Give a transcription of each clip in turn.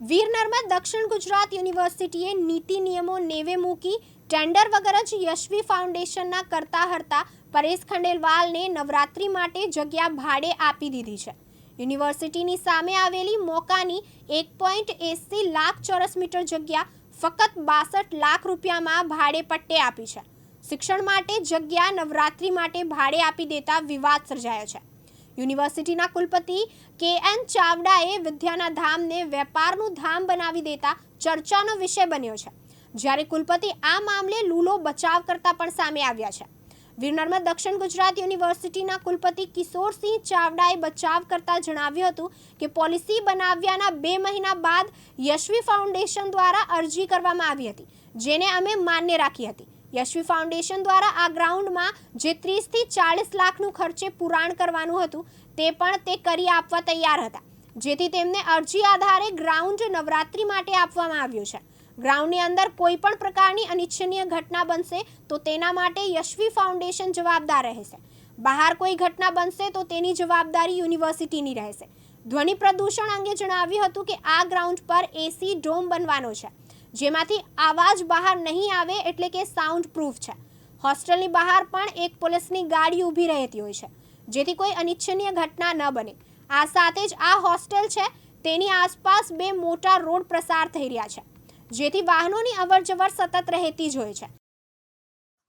વીર નર્મદ દક્ષિણ ગુજરાત યુનિવર્સિટીએ નીતિ નિયમો નેવે મૂકી ટેન્ડર વગર જ યશવી ફાઉન્ડેશનના કરતા હરતા પરેશ ખંડેલવાલને નવરાત્રી માટે જગ્યા ભાડે આપી દીધી છે. યુનિવર્સિટીની સામે આવેલી મોકાની એક પોઈન્ટ એંસી લાખ ચોરસ મીટર જગ્યા ફક્ત બાસઠ લાખ રૂપિયામાં ભાડે પટ્ટે આપી છે. શિક્ષણ માટે જગ્યા નવરાત્રી માટે ભાડે આપી દેતા વિવાદ સર્જાયો છે. યુનિવર્સિટીના કુલપતિ કે એન ચાવડાએ વિદ્યાના ધામને વેપારનું ધામ બનાવી દેતા ચર્ચાનો વિષય બન્યો છે. જ્યારે કુલપતિ આ મામલે લૂલો બચાવ કરતા પણ સામે આવ્યા છે. વીરનર્મદ દક્ષિણ ગુજરાત યુનિવર્સિટીના કુલપતિ કિશોરસિંહ ચાવડાએ બચાવ કરતા જણાવ્યું હતું કે પોલિસી બનાવ્યાના બે મહિના બાદ યશવી ફાઉન્ડેશન દ્વારા અરજી કરવામાં આવી હતી, જેને અમે માન્ય રાખી હતી. યશવી ફાઉન્ડેશન દ્વારા આ ગ્રાઉન્ડમાં જે ત્રીસથી ચાલીસ લાખનું ખર્ચે પુરાણ કરવાનું હતું, તે પણ તે કરી આપવા તૈયાર હતા, જેથી તેમને અરજી આધારે ગ્રાઉન્ડ નવરાત્રી માટે આપવામાં આવ્યું છે. ગ્રાઉન્ડની અંદર કોઈ પણ પ્રકારની અનિચ્છનીય ઘટના બનશે, તો તેના માટે યશવી ફાઉન્ડેશન જવાબદાર રહેશે. બહાર કોઈ ઘટના બનશે, તો તેની જવાબદારી યુનિવર્સિટીની રહેશે. ધ્વનિ પ્રદૂષણ અંગે જણાવ્યું હતું કે આ ગ્રાઉન્ડ પર એસી ડોમ બનવાનો છે. જેમાંથી આવાજ બહાર નહીં આવે એટલે કે સાઉન્ડ પ્રૂફ છે. હોસ્ટેલની બહાર પણ એક પોલીસની ગાડી ઊભી રહેતી હોય છે, જેથી કોઈ અનિચ્છનીય ઘટના ન બને. આ સાથે જ આ હોસ્ટેલ છે, તેની આસપાસ બે મોટા રોડ પ્રસાર થઈ રહ્યા છે, જેથી વાહનોની અવરજવર સતત રહેતી જ હોય છે.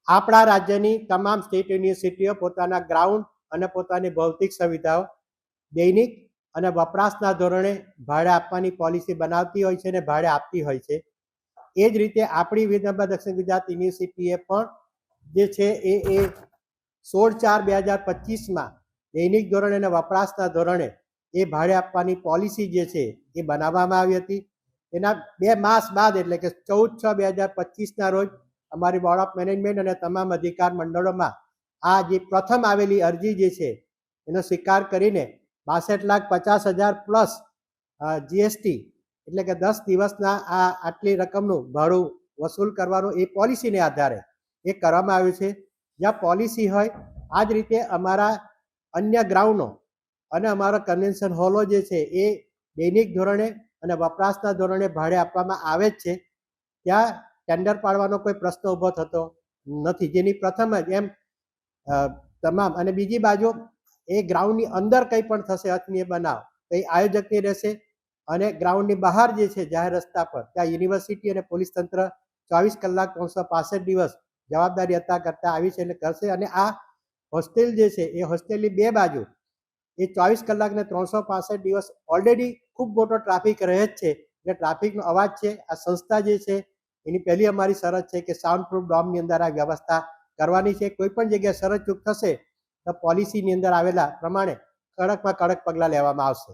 આપણા રાજ્યની તમામ સ્ટેટ યુનિવર્સિટીઓ પોતાના ગ્રાઉન્ડ અને પોતાની ભૌતિક સુવિધાઓ, દૈનિક અને વપરાશના ધોરણે ભાડે આપવાની પોલિસી બનાવતી હોય છે અને ભાડે આપતી હોય છે એ જ રીતે આપણી વિધાનસભા દક્ષિણ ગુજરાત યુનિવર્સિટીએ પણ જે છે એ એ સોળ ચાર બે હજાર પચીસમાં દૈનિક ધોરણે અને વપરાશના ધોરણે એ ભાડે આપવાની પોલિસી જે છે એ બનાવવામાં આવી હતી. એના બે માસ બાદ એટલે કે ચૌદ છ બે હજાર પચીસના રોજ અમારી બોર્ડ ઓફ મેનેજમેન્ટ અને તમામ અધિકાર મંડળોમાં આ જે પ્રથમ આવેલી અરજી જે છે એનો સ્વીકાર કરીને બાસઠ લાખ પચાસ હજાર પ્લસ જીએસટી એટલે કે દસ દિવસના આ આટલી રકમનું ભાડું વસૂલ કરવાનું એ પોલિસીને આધારે એ કરવામાં આવ્યું છે. જ્યાં પોલિસી હોય, આ જ રીતે અમારા અન્ય ગ્રાઉન્ડો અને અમારા કન્વેન્શન હોલો જે છે એ દૈનિક ધોરણે અને વપરાશના ધોરણે ભાડે આપવામાં આવે જ છે. ત્યાં ટેન્ડર પાડવાનો કોઈ પ્રશ્ન ઊભો થતો નથી. જેની પ્રથમ જ એમ તમામ અને બીજી બાજુ એ ગ્રાઉન્ડની અંદર કંઈ પણ થશે અનિય બનાવ, તો એ આયોજકની રહેશે. અને ગ્રાઉન્ડની બહાર જે છે, જાહેર રસ્તા પર, ત્યાં યુનિવર્સિટી અને પોલીસ તંત્ર ચોવીસ કલાક ત્રણસો પાસઠ દિવસ જવાબદારી હતા કરતા આવી છે એટલે કરશે. અને આ હોસ્ટેલ જે છે, એ હોસ્ટેલની બે બાજુ, એ ચોવીસ કલાક ને ત્રણસો પાસઠ દિવસ ઓલરેડી ખૂબ મોટો ટ્રાફિક રહે જ છે. એટલે ટ્રાફિકનો અવાજ છે, આ સંસ્થા જે છે, એની પહેલી અમારી શરત છે કે સાઉન્ડ પ્રૂફ ડોમની અંદર આ વ્યવસ્થા કરવાની છે. કોઈ પણ જગ્યાએ શરત ચૂક થશે, તો પોલિસીની અંદર આવેલા પ્રમાણે કડકમાં કડક પગલાં લેવામાં આવશે.